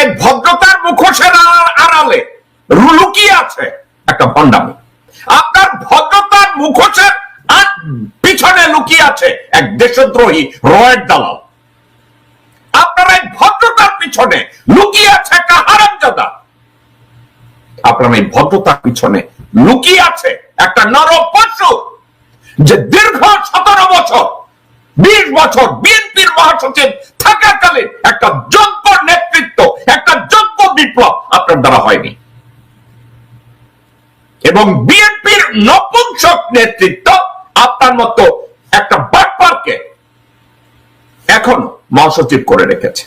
এই ভদ্রতার মুখোশের আড়ালে লুকিয়ে আছে একটা ভণ্ডামি। আপনার ভদ্রতার মুখোশের পিছনে লুকিয়ে আছে এক দেশদ্রোহী রয়ের দালাল। আপনার এই ভদ্রতার পিছনে লুকিয়ে আছে একটা হারামজাদা। আপনার এই ভদ্রতার পিছনে লুকিয়ে আছে একটা নর পশু যে দীর্ঘ সতেরো বছর, বিশ বছর বিএনপির মহাসচিব থাকাকালীন একটা যোগ্য নেতৃত্ব দ্বারা হয়নি। এবং বিএনপির নপুংসক নেতৃত্ব আপনার মতো একটা বাটপারকে এখন মহাসচিব করে রেখেছে।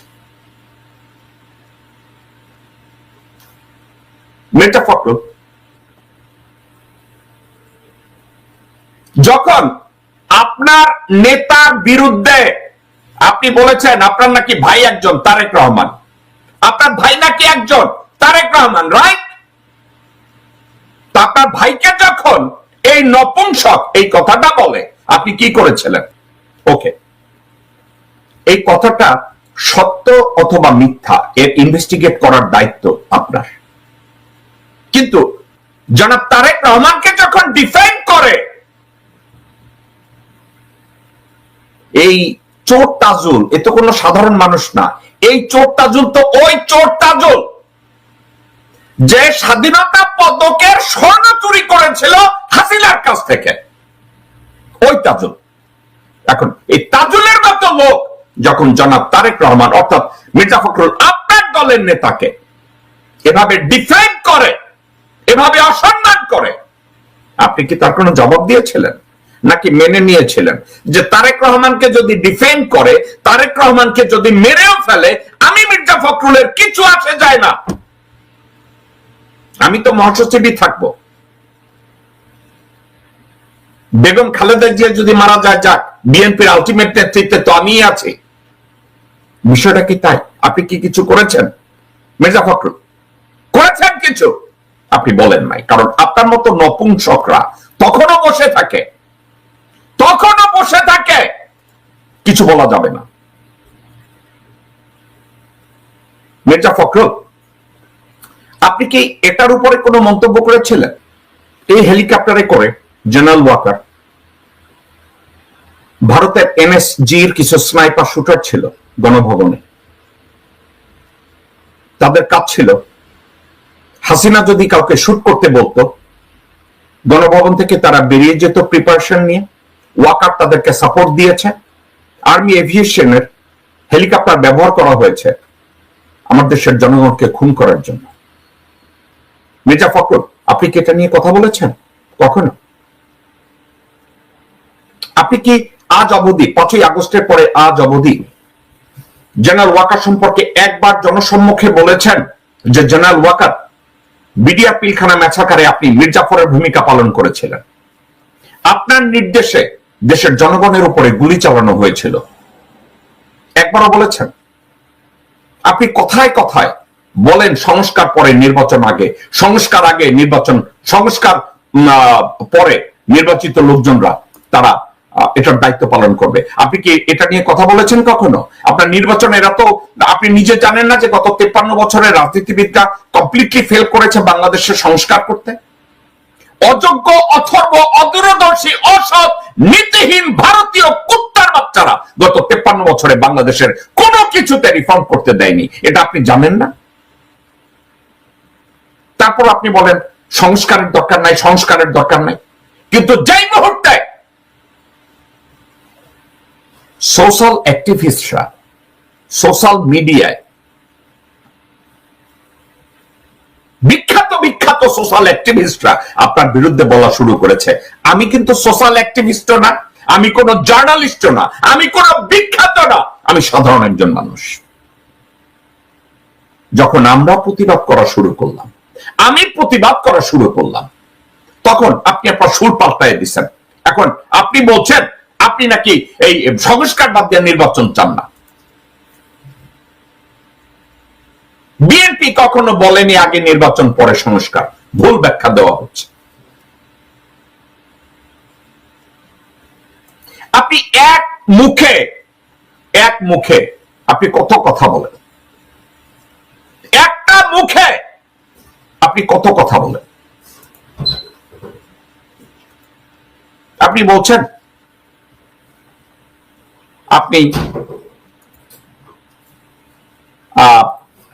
যখন আপনার নেতার বিরুদ্ধে আপনি বলেছেন, আপনার নাকি ভাই একজন, তারেক রহমান। আপনার ভাই নাকি একজন তারেক রহমান রাইট আপনার ভাইকে যখন এই নপুংসক এই কথাটা বলে, আপনি কি করেছিলেন? ওকে এই কথাটা সত্য অথবা মিথ্যা, এর ইনভেস্টিগেট করার দায়িত্ব আপনার। কিন্তু জনাব তারেক রহমানকে যখন ডিফেন্ড করে, এই চোর তাজুল, এ তো কোনো সাধারণ মানুষ না, এই চোর তাজুল তো ওই চোর তাজুল। যে স্বাধীনতা পদকের স্বর্ণ চুরি করেছিল হাসিনার কাছ থেকে। ওই তাজুল। এখন এই তাজুলের মতো লোক যখন জনাব তারেক রহমান, অর্থাৎ মির্জা ফখরুল আপনার দলের নেতাকে এভাবে ডিফেন্ড করে, এভাবে অসম্মান করে, আপনি কি তার কোনো জবাব দিয়েছিলেন? নাকি মেনে নিয়েছিলেন? যে তারেক রহমানকে যদি ডিফেন্ড করে, তারেক রহমানকে যদি মেরেও ফেলে, আমি মির্জা ফখরুলের কিছু আসে যায় না। আমি তো মহাসচিবই থাকব। বেগম খালেদা জিয়া যদি মারা যায়, যাক, বিএনপির আলটিমেট নেতৃত্বে তো আমি আছি। বিষয়টা কি তাই? আপনি কি কিছু করেছেন? মির্জা ফখরুল, করেছেন কিছু? আপনি বলেন নাই, কারণ আপনার মতো নপুংসকরা তখনও বসে থাকে। তখনও বসে থাকে। কিছু বলা যাবে না। মির্জা ফখরুল আপনি কি এটার উপরে কোনো মন্তব্য করেছিলেন? এই হেলিকপ্টারে করে জেনারেল ওয়াকার। ভারতের এনএসজির কিছু স্নাইপার শুটার ছিল গণভবনে। তাদের কাজ ছিল, হাসিনা যদি কাউকে শুট করতে বলতো, গণভবন থেকে তারা বেরিয়ে যেত প্রিপারেশন নিয়ে। ওয়াকার তাদেরকে সাপোর্ট দিয়েছে। আর্মি এভিয়েশনের হেলিকপ্টার ব্যবহার করা হয়েছে। আমার দেশের জনগণকে খুন করার জন্য। মির্জা ফখরুল, আপনি কি এটা নিয়ে কথা বলেছেন? কখনো? আপনি কি আজ অবধি পাঁচই আগস্টের পরে আজ অবধি জেনারেল ওয়াকার সম্পর্কে একবার জনসম্মুখে বলেছেন যে general Waker BDR Pilkhana massacre আপনি মির্জাফরের ভূমিকা পালন করেছিলেন। আপনার নির্দেশে দেশের জনগণের উপরে গুলি চালানো হয়েছিল। একবারও বলেছেন। আপনি কথায় কথায় বলেন সংস্কার পরে নির্বাচন আগে। সংস্কার আগে নির্বাচন, সংস্কার পরে নির্বাচিত লোকজনরা, তারা এটার দায়িত্ব পালন করবে। আপনি কি এটা নিয়ে কথা বলেছেন কখনো? আপনার নির্বাচন এরা তো, আপনি নিজে জানেন না যে গত তেপ্পান্ন বছরের রাজনীতিবিদরা কমপ্লিটলি ফেল করেছে বাংলাদেশের সংস্কার করতে? অযোগ্য, অথর্ব, অদূরদর্শী, অসৎ, নীতিহীন ভারতীয় কুত্তার বাচ্চারা গত তেপ্পান্ন বছরে বাংলাদেশের কোনো কিছুতে রিফর্ম করতে দেয়নি। এটা আপনি জানেন না? তারপর আপনি বলেন, সংস্কারের দরকার নাই, সংস্কারের দরকার নাই। কিন্তু যেই মুহূর্তে সোশ্যাল অ্যাক্টিভিস্টরা সোশ্যাল মিডিয়ায় বিখ্যাত বিখ্যাত সোশ্যাল অ্যাক্টিভিস্টরা আপনার বিরুদ্ধে বলা শুরু করেছে। আমি কিন্তু সোশ্যাল অ্যাক্টিভিস্ট না, আমি কোন জার্নালিস্ট না, আমি কোন বিখ্যাত না, আমি সাধারণ একজন মানুষ। যখন আমরা প্রতিবাদ করা শুরু করলাম আমি প্রতিবাদ করা শুরু করলাম। তখন আপনি আপনার সুর পাল্টায় দিচ্ছেন এখন আপনি বলছেন, আপনি নাকি এই সংস্কার বাদ দিয়ে নির্বাচন চান না। বিএনপি কখনো বলেনি আগে নির্বাচন, পরে সংস্কার। ভুল ব্যাখ্যা দেওয়া হচ্ছে। আপনি এক মুখে এক মুখে, আপনি কত কথা বলেন? একটা মুখে আপনি কত কথা বলেন? আপনি বলছেন, আপনি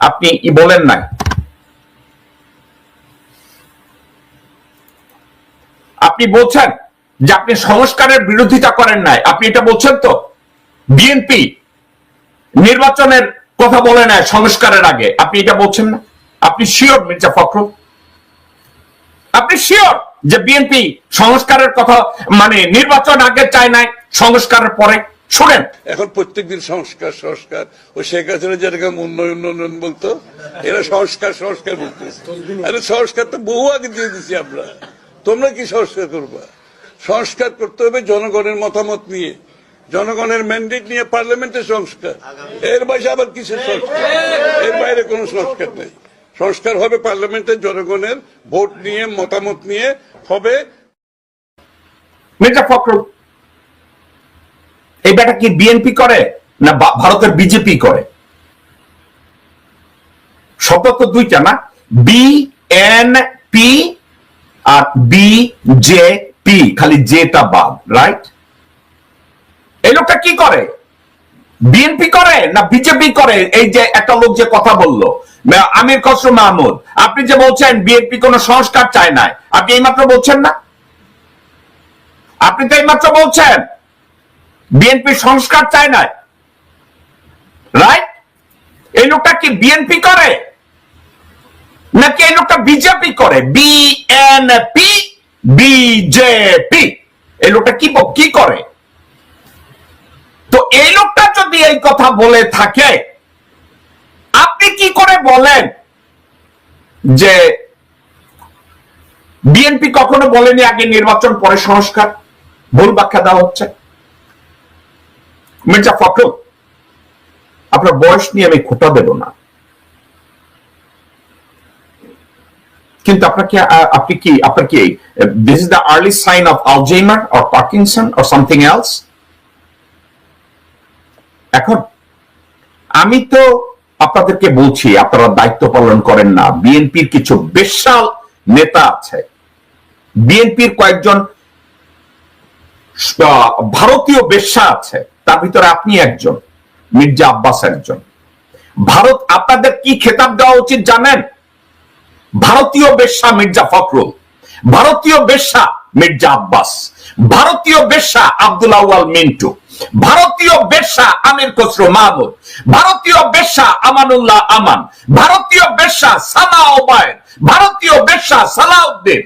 আপনি বলেন নাই। আপনি বলছেন যে আপনি সংস্কারের বিরোধিতা করেন নাই। আপনি এটা বলছেন তো? বিএনপি নির্বাচনের কথা বলে নেয় সংস্কারের আগে। আপনি এটা বলছেন না? আপনি শিওর মির্জা ফখরুল? আপনি শিওর যে বিএনপি সংস্কারের কথা মানে নির্বাচন আগে চায় নাই, সংস্কারের পরে? শুনেন। এখন প্রত্যেকদিন সংস্কার সংস্কার। ও শেখ হাসিনা যেটাকে উন্নয়ন উন্নয়ন বলতো, এরা সংস্কার সংস্কার বলতেছে। আরে সংস্কার তো বহু আগে দিয়ে দিছি আমরা। তোমরা কি সংস্কার করবা? সংস্কার করতে হবে জনগণের মতামত নিয়ে। জনগণের ম্যান্ডেট নিয়ে পার্লামেন্টের সংস্কার। এর বাইরে আবার কিসের সংস্কার? এর বাইরে কোনো সংস্কার নেই। সংস্কার হবে পার্লামেন্টের জনগণের ভোট নিয়ে, মতামত নিয়ে, হবে। মির্জা ফখরুল, এই ব্যাটা কি বিএনপি করে না ভারতের বিজেপি করে? তো দুইটা না? বি এন পি আর বি জে পি খালি জেটা বাদ রাইট এই লোকটা কি করে? বিএনপি করে না বিজেপি করে? এই যে একটা লোক যে কথা বলল আমির খসরু মাহমুদ, আপনি যে বলছেন বিএনপি কোন সংস্কার চায় না আপনি এইমাত্র বলছেন না? আপনি তো এইমাত্র বলছেন বিএনপি সংস্কার চায় না রাইট এই লোকটা কি বিএনপি করে? নাকি এই লোকটা বিজেপি করে? BNP, BJP. এই লোকটা কি কি করে? তো এই লোকটা যদি এই কথা বলে থাকে, আপনি কি করে বলেন যে বিএনপি কখনো বলেনি আগে নির্বাচন, পরে সংস্কার? ভুল ব্যাখ্যা দেওয়া হচ্ছে। মির্জা ফখরুল, আপনার বয়স নিয়ে আমি খোটা দেব না। কিন্তু আপনাকে আপনি কি, আপনার কি this is the early sign of Alzheimer or Parkinson or something else এখন, আমি তো আপনাদেরকে বলছি, আপনারা দায়িত্ব পালন করেন না। বিএনপির কিছু বেশাল নেতা আছে। বিএনপির কয়েকজন ভারতীয় বেশ্যা আছে। তার ভিতরে আপনি একজন, মির্জা আব্বাস একজন। ভারত, আপনাদের কি খেতাব দেওয়া উচিত জানেন? ভারতীয় বেশ্যা মির্জা ফখরুল, ভারতীয় বেশ্যা মির্জা আব্বাস, ভারতীয় বেশ্যা আব্দুল আউয়াল মিন্টু ভারতীয় বেশা আমির খসরু মাহমুদ। ভারতীয় বেশা আমানুল্লাহ আমান। ভারতীয় বেশা সানা ওবায়দ। ভারতীয় বেশা সালাউদ্দিন।